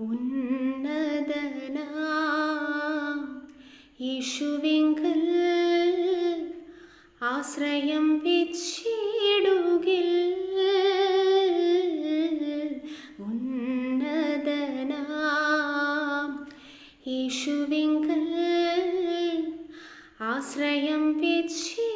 ഉന്നതനാ. യേശുവിങ്കൽ ആശ്രയം വെച്ചിടുകിൽ ഉന്നതനാ. യേശുവിങ്കൽ ആശ്രയം വെച്ചിടുകിൽ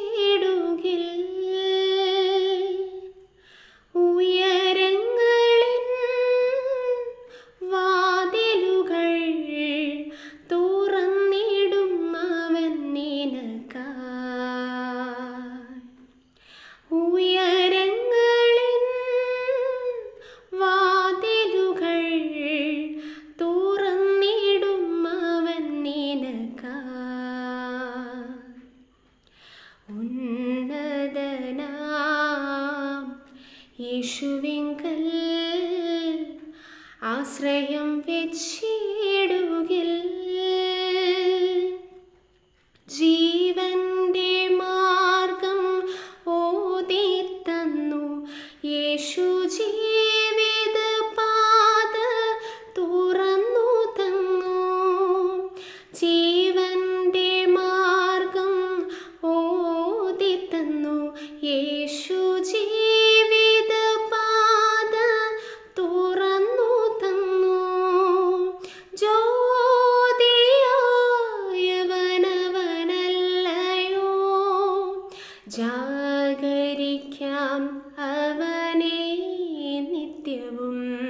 ഉന്നതനാം. യേശുവിങ്കൽ ആശ്രയം വെച്ചിടുകിൽ ജീവന്റെ മാർഗം ഓതിത്തന്നു. യേശു ജാഗരിക്കാം അവനെ നിത്യവും.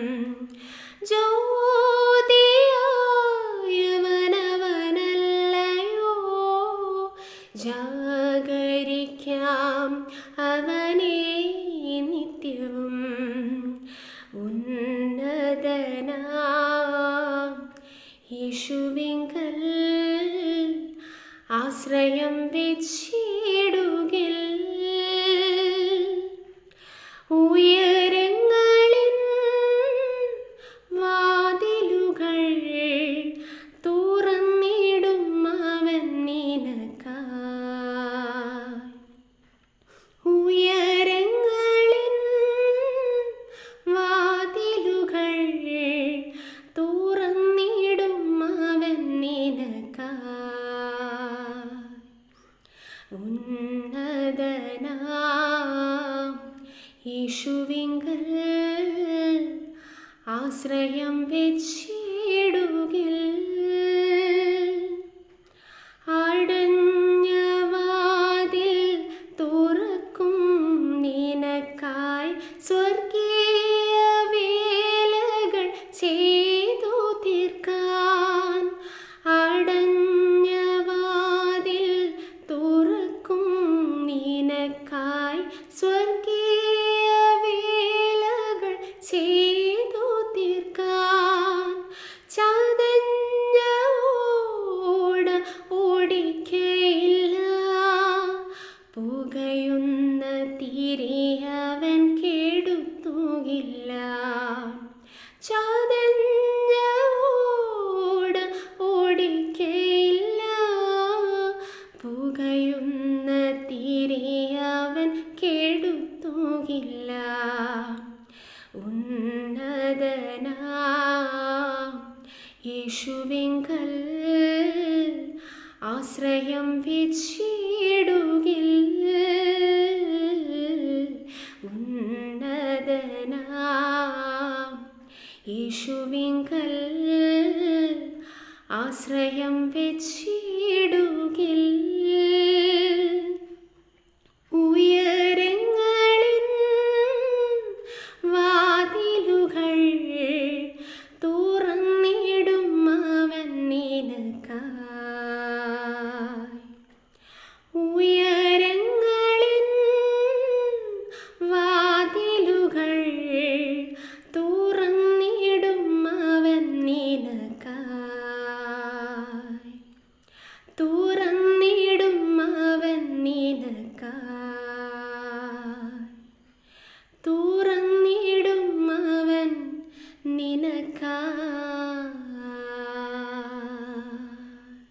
ആശ്രയം വെച്ചിടുകിൽ. ഉയരങ്ങളിൽ വാതിലുകൾ തുറന്നിടും അവൻ നിനക്കായി. ഉയരങ്ങളിൽ വാതിലുകൾ തുറന്നിടും അവൻ നിനക്കായി. ഉന്നതനാം യേശുവിങ്കൽ ആശ്രയം വെച്ചിടുകിൽ. നിനക്കായി സ്വർഗീയ വേലകൾ ചെയ്തു തീർക്കാൻ. ചതഞ്ഞ ഓട ഓടിക്കയില്ല. പുകയുന്ന തിരിയവൻ കെടുത്തുകില്ല. ചതഞ്ഞ പുകയുന്ന തിരിയവൻ കെടുത്തുകില്ല. ഉന്നതനാ യേശുവിങ്കൽ ആശ്രയം വെച്ചിടുകിൽ. ഉന്നതനാ യേശുവിങ്കൽ ആശ്രയം വെച്ചിടുകിൽ.